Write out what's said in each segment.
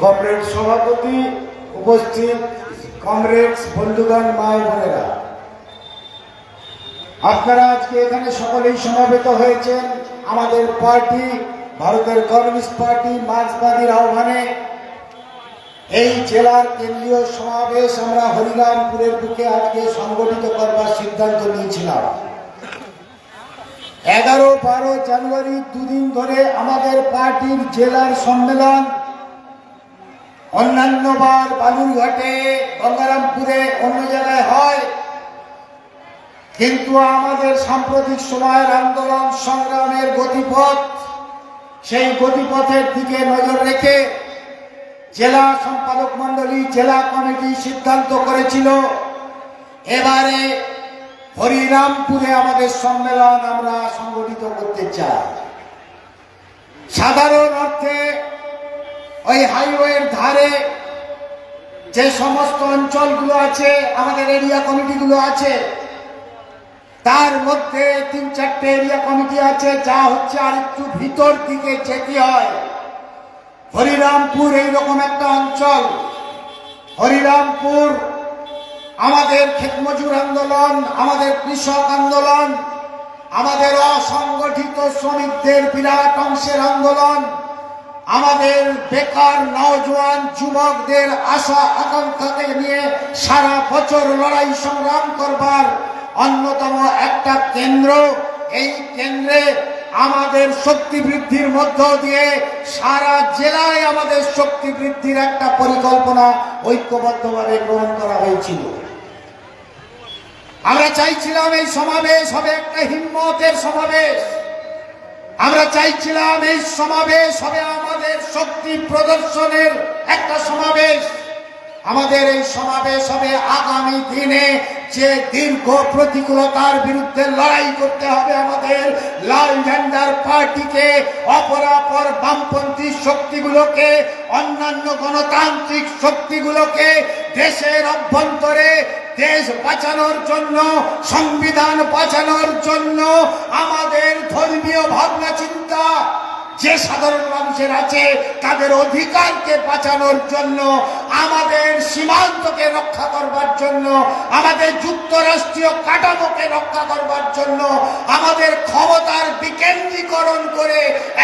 Comrade সভাপতি উপস্থিত comrades বন্ধুগণ, মা ও বোনেরা। আপনারা আজকে এখানে সকলেই সমাবেত হয়েছেন। আমাদের পার্টি, ভারতের কমিউনিস্ট পার্টি মার্ক্সবাদীর আহ্বানে। এই জেলার কেন্দ্রীয় সমাবেশ আমরা হরিরামপুরের বুকে আজকে সংগঠিত করবার সিদ্ধান্ত নিয়েছিলাম। এগারো বারো জানুয়ারি দুদিন ধরে আমাদের পার্টির জেলার সম্মেলন অন্যান্য বার বালুরঘাটে, গঙ্গারামপুরে অন্য জায়গায় হয়। কিন্তু আমাদের সাম্প্রতিক সময়ের আন্দোলন, সংগ্রামের গতিপথ, সেই গতিপথের দিকে নজর রেখে জেলা সম্পাদক মণ্ডলী, জেলা কমিটি সিদ্ধান্ত করেছিল, এবারে হরিরামপুরে আমাদের সম্মেলন আমরা সংগঠিত করতে চাই। সাধারণ অর্থে ওই হাইওয়ের ধারে যে সমস্ত অঞ্চলগুলো আছে, আমাদের এরিয়া কমিটিগুলো আছে, তার মধ্যে তিন চারটে এরিয়া কমিটি আছে, যা হচ্ছে আর একটু ভিতর দিকে যেতে হয়। হরিরামপুর এইরকম একটা অঞ্চল। হরিরামপুর, আমাদের ক্ষেতমজুর আন্দোলন, আমাদের কৃষক আন্দোলন, আমাদের অসংগঠিত শ্রমিকদের বিরাট অংশের আন্দোলন আমাদের বেকার, নওজোয়ান যুবকদের আশা, আকাঙ্ক্ষাকে নিয়ে সারা বছর লড়াই সংগ্রাম করবার অন্যতম একটা কেন্দ্র। এই কেন্দ্রে আমাদের শক্তি বৃদ্ধির মধ্য দিয়ে সারা জেলায় আমাদের শক্তি বৃদ্ধির একটা পরিকল্পনা ঐক্যবদ্ধভাবে গ্রহণ করা হয়েছিল। আমরা চাইছিলাম এই সমাবেশ হবে একটা হিম্মতের সমাবেশ। আমরা চাইছিলাম এই সমাবেশ হবে আমাদের শক্তি প্রদর্শনের একটা সমাবেশ। আমাদের এই সমাবেশ হবে আগামী দিনে যে দীর্ঘ প্রতিকূলতার বিরুদ্ধে লড়াই করতে হবে আমাদের লাল ঝান্ডার পার্টিকে, অপরাপর বামপন্থী শক্তিগুলোকে, অন্যান্য গণতান্ত্রিক শক্তিগুলোকে দেশের অভ্যন্তরে দেশ বাঁচানোর জন্য, সংবিধান বাঁচানোর জন্য চিন্তা যে সাধারণ মানুষের আছে তাদের অধিকারকে বাঁচানোর জন্য আমাদের সীমান্তকে রক্ষা করবার জন্য, আমাদের যুক্তরাষ্ট্রীয় কাঠামোকে রক্ষা করবার জন্য, আমাদের ক্ষমতার বিকেন্দ্রীকরণ করে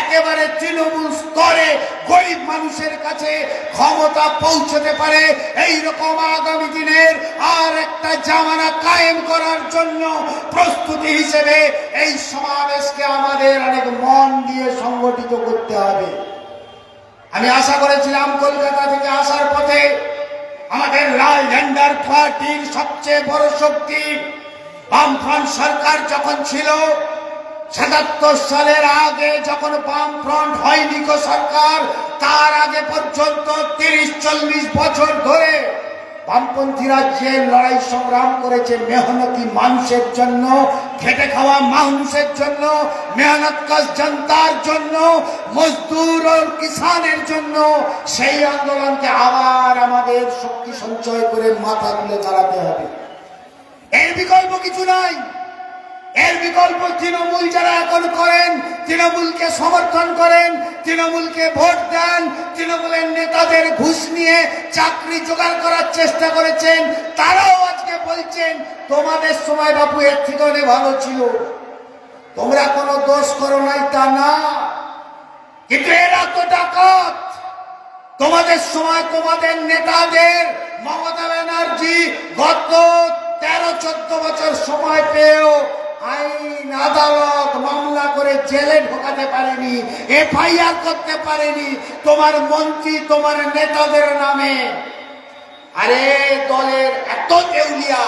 একেবারে তৃণমূল স্তরে গরিব মানুষের কাছে ক্ষমতা পৌঁছতে পারে এই রকম আগামী দিনের আর একটা জামানা কায়েম করার জন্য প্রস্তুতি হিসেবে এই সমাবেশকে আমাদের অনেক মন দিয়ে সংগঠিত করতে হবে। আমি আশা করেছিলাম কলকাতা থেকে আসার পথে আমাদের লাল ঝান্ডার পার্টির সবচেয়ে বড় শক্তি বামফ্রন্ট সরকার যখন ছিল, সাতাত্তর সালের আগে যখন বামফ্রন্ট হয়নি সরকার, তার আগে পর্যন্ত তিরিশ, চল্লিশ বছর ধরে বামপন্থীরা যে লড়াই সংগ্রাম করেছে মেহনতি মানুষের জন্য, খেটে খাওয়া মানুষের জন্য, মেহনত কাজ জনতার জন্য, মজদুর ও কিষানের জন্য। সেই আন্দোলনকে আবার আমাদের শক্তি সঞ্চয় করে মাথা তুলে দাঁড়াতে হবে। এর বিকল্প কিছু নাই। এর বিকল্প তৃণমূল যারা এখন করেন, তৃণমূলকে সমর্থন করেন, তৃণমূলকে ভোট দেন, তৃণমূলের নেতাদের ঘুষ নিয়ে চাকরি জোগাড় করার চেষ্টা করেছেন, তারাও আজকে বলছেন, তোমাদের সময় বাপু, এর থেকে অনেক ভালো ছিল। তোমরা কোনো দোষ করো নাই তা না। কিন্তু এরা তো ডাকাত। তোমাদের সময় তোমাদের নেতাদের মমতা ব্যানার্জি গত তেরো, চোদ্দ বছর সময় পেয়েও জেলে ঢোকাতে পারেনি এফআইআর করতে পারেনি, তোমার মন্ত্রী, তোমার নেতাদের নামে। আরে দলের এত দেউলিয়া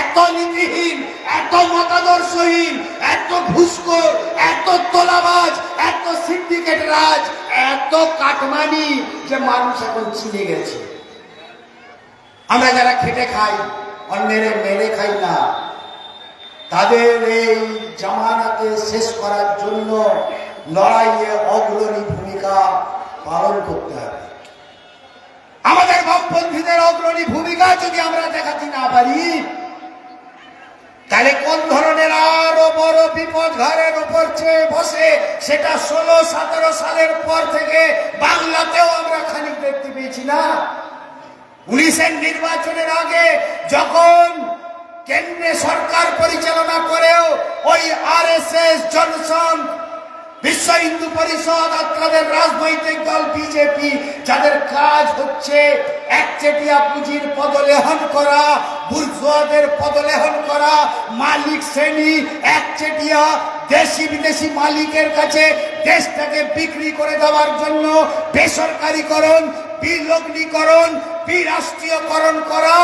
এত নীতিহীন, এত মতাদর্শহীন, এত ঘুষখোর, এত তোলাবাজ, এত সিন্ডিকেট রাজ, এত কাটমানি যে মানুষ এখন চিনে গেছে। আমরা যারা খেটে খাই, অন্যের মেরে খাই না। তাদের এই জামানাকে শেষ করার জন্য লড়াইয়ে অগ্রণী ভূমিকা পালন করতে হবে। আমাদের বামপন্থীদের অগ্রণী ভূমিকা যদি আমরা দেখাতে না পারি, তাহলে কোন ধরনের আরও বড় বিপদ ঘরের উপর চেয়ে বসে সেটা ষোলো, সতেরো সালের পর থেকে বাংলাতেও আমরা খানিক দেখতে পেয়েছি না। উনিশের নির্বাচনের আগে যখন কেন্দ্রে সরকার পরিচালনা করেও ওই আর এস এস জনসন, বিশ্ব হিন্দু পরিষদ আর তাদের রাজনৈতিক দল বিজেপি, যাদের কাজ হচ্ছে একচেটিয়া পুঁজির পদলেহন করা, বুর্জুয়াদের পদলেহন করা, মালিক শ্রেণি একচেটিয়া দেশি বিদেশি মালিকের কাছে দেশটাকে বিক্রি করে দেওয়ার জন্য বেসরকারীকরণ, বিলগ্নীকরণ, বিরাষ্ট্রীয়করণ করা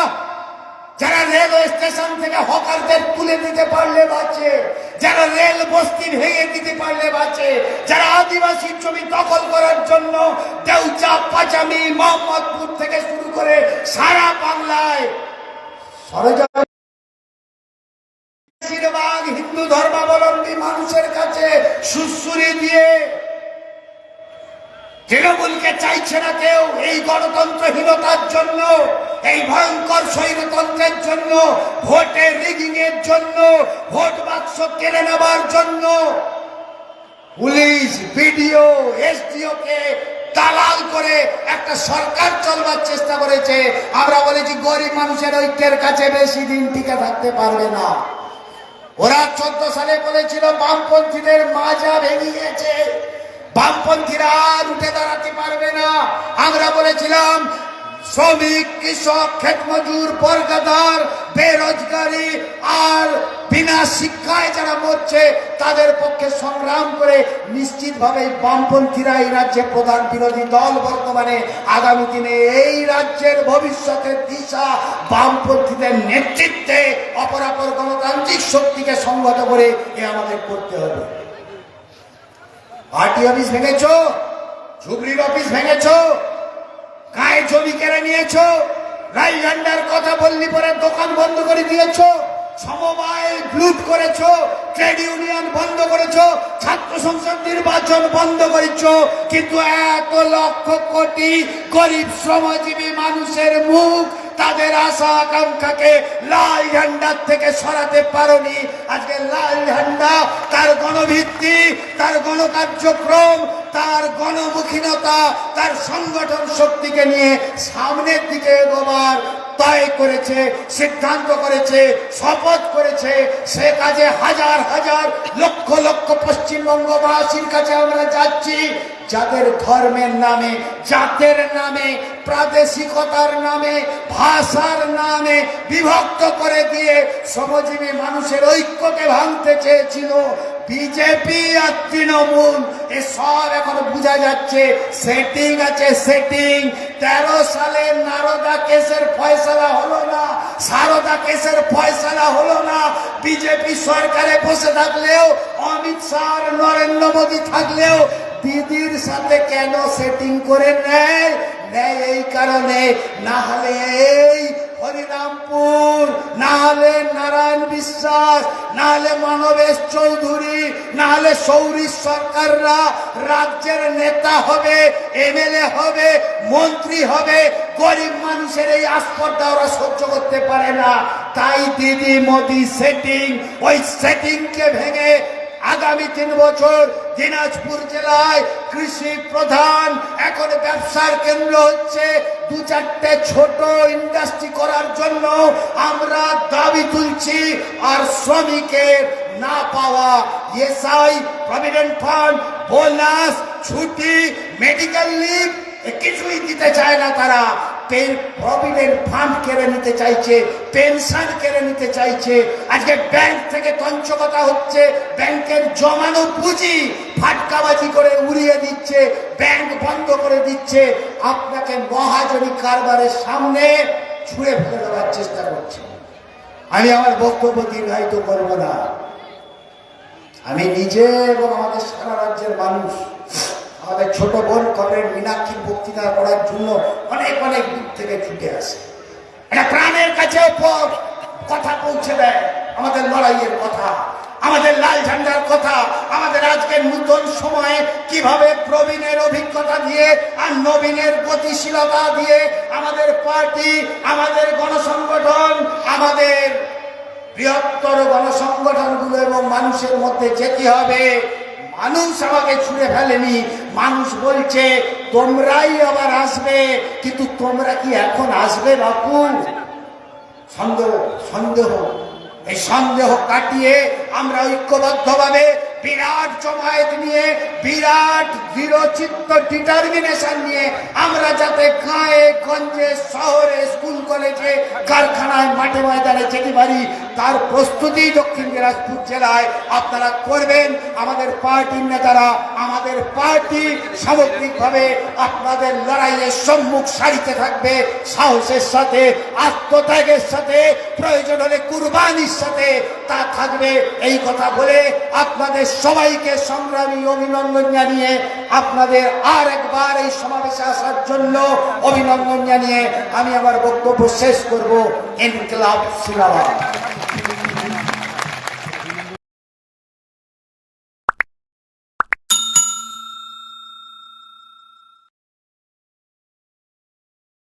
যারা রেলওয়ে স্টেশন থেকে হকারদের তুলে দিতে পারলে বাঁচে, যারা রেল বস্তি ভেঙে দিতে পারলে বাঁচে, যারা আদিবাসী জমি দখল করার জন্য দেউচা, পাচামি, মোহাম্মদপুর থেকে শুরু করে সারা বাংলায় বেশিরভাগ হিন্দু ধর্মাবলম্বী মানুষের কাছে সুশ্রুরি দিয়ে তৃণমূলকে চাইছে না কেউ এই গণতন্ত্রহীনতার জন্য, এই ভয়ঙ্কর স্বৈরতন্ত্রের জন্য ভোটের রিগিং এর জন্য, ভোট বাক্স কেড়ে নেবার জন্য। পুলিশ, বিডিও এসডিও কে দালাল করে একটা সরকার চলবার চেষ্টা করেছে। আমরা বলেছি, গরিব মানুষের ঐক্যের কাছে বেশি দিন টিকে থাকতে পারবে না। ওরা চোদ্দ সালে বলেছিল, বামপন্থীদের মাজা ভেঙে গেছে বামপন্থীরা আর উঠে দাঁড়াতে পারবে না। আমরা বলেছিলাম, শ্রমিক, কৃষক, ক্ষেতমজুর, বর্গাদার, বেরোজগারি আর বিনা শিক্ষায় যারা মরছে, তাদের পক্ষে সংগ্রাম করে নিশ্চিতভাবে বামপন্থীরা এই রাজ্যে প্রধান বিরোধী দল বর্তমানে আগামী দিনে এই রাজ্যের ভবিষ্যতের দিশা বামপন্থীদের নেতৃত্বে অপরাপর গণতান্ত্রিক শক্তিকে সংগত করে এ আমাদের করতে হবে। পার্টি অফিস ভেঙেছো? ঝুবড়ির অফিস ভেঙেছো? গায়ে জমি কেড়ে নিয়েছো? রাইগান্ডার কথা বললি পরে দোকান বন্ধ করে দিয়েছ? সমবায় লুট করেছ? ট্রেড ইউনিয়ন বন্ধ করেছ? ছাত্র সংসদ নির্বাচন বন্ধ করেছ? কিন্তু এত লক্ষ কোটি গরিব শ্রমজীবী মানুষের মুখ তাদের আশা আকাঙ্ক্ষাকে লাল ঝান্ডার থেকে সরাতে পারোনি। আজকে লাল ঝান্ডা, তার গণভিত্তি, তার গণকার্যক্রম, তার গণমুখীনতা, তার সংগঠন শক্তিকে নিয়ে সামনের দিকে এগোবার তয় করেছে, সিদ্ধান্ত করেছে, শপথ করেছে। সে কাজে হাজার হাজার লক্ষ লক্ষ পশ্চিমবঙ্গবাসীর কাছে আমরা যাচ্ছি। যাদের ধর্মের নামে, জাতের নামে প্রাদেশিকতার নামে, ভাষার নামে বিভক্ত করে দিয়ে শ্রমজীবী মানুষের ঐক্যকে ভাঙতে চেয়েছিল। বিজেপি আর তৃণমূল, এ সব এখন বোঝা যাচ্ছে সেটিং আছে সেটিং তেরো সালে নারদা কেসের ফয়সালা হলো না, সারদা কেসের ফয়সালা হলো না। বিজেপি সরকারে বসে থাকলেও, অমিত শাহ, নরেন্দ্র মোদী থাকলেও, দিদির সাথে কেন সেটিং করে নেয়? নেয় এই কারণে, না হলে এই হরিরামপুর, না হলে নারায়ণ বিশ্বাস, না হলে মানবেশ চৌধুরী, না হলে সৌরী সরকাররা রাজ্যের নেতা হবে, এমএলএ হবে, মন্ত্রী হবে, গরিব মানুষের এই আস্পর্ধা ওরা সহ্য করতে পারে না। তাই দিদি মোদি সেটিং ওই সেটিংকে ভেঙে আগামী তিন বছর দিনাজপুর জেলায় কৃষি প্রধান, এখন ব্যবসার কেন্দ্র হচ্ছে দু চারটে ছোট ইন্ডাস্ট্রি করার জন্য আমরা দাবি তুলছি আর শ্রমিকের না পাওয়া এসআই প্রভিডেন্ট ফান্ড বোনাস ছুটি মেডিকেল লিভ কিছুই দিতে চায় না তারা। প্রভিডেন্ট ফান্ড কেড়ে নিতে চাইছে, পেনশন কেড়ে নিতে চাইছে। আজকে ব্যাংক থেকে তঞ্চকতা হচ্ছে, ব্যাংকের জমানো পুঁজি ফাটকাবাজি করে উড়িয়ে দিচ্ছে, ব্যাংক বন্ধ করে দিচ্ছে। আপনাকে মহাজনী কারবারের সামনে ছুঁড়ে ফেলে দেওয়ার চেষ্টা করছে। আমি আমার বক্তব্য দীর্ঘায়িত করব না। আমি নিজে এবং আমাদের সারা রাজ্যের মানুষ আমাদের ছোট বোন কমরেড মীনাক্ষীর বক্তৃতা করার জন্য অনেক অনেক দূর থেকে ছুটে আসে। এটা প্রাণের কাছে কথা পৌঁছে দেয় আমাদের লড়াইয়ের কথা, আমাদের লাল ঝান্ডার কথা, আমাদের আজকের নূতন সময়ে কীভাবে প্রবীণের অভিজ্ঞতা দিয়ে আর নবীনের গতিশীলতা দিয়ে আমাদের পার্টি, আমাদের গণসংগঠন, আমাদের বৃহত্তর গণসংগঠনগুলো এবং মানুষের মধ্যে যেতে হবে। মানুষ আমাকে ছুঁড়ে ফেলেনি। মানুষ বলছে, তোমরাই আবার আসবে, কিন্তু তোমরা কি এখন আসবে বাপু? সন্দেহ সন্দেহ। এই সন্দেহ কাটিয়ে আমরা ঐক্যবদ্ধভাবে বিরাট জমায়েত নিয়ে, বিরাট দৃঢ়চিত্ত ডিটারমিনেশন নিয়ে আমরা যাতে গায়ে গঞ্জে শহরে স্কুল কলেজে কারখানায়, মাঠে ময়দানে যেতে পারি, তার প্রস্তুতি দক্ষিণ দিনাজপুর জেলায় আপনারা করবেন। আমাদের পার্টির নেতারা, আমাদের পার্টি সামগ্রিকভাবে আপনাদের লড়াইয়ের সম্মুখ সারিতে থাকবে। সাহসের সাথে, আত্মত্যাগের সাথে, প্রয়োজন হলে কুরবানির সাথে তা থাকবে, এই কথা বলে আপনাদের সবাইকে সংগ্রামী অভিনন্দন জানিয়ে আপনাদের আর একবার এই সমাবেশে আসার জন্য অভিনন্দন জানিয়ে আমি আমার বক্তব্য শেষ করব। ইনকলাব সিলাবাদ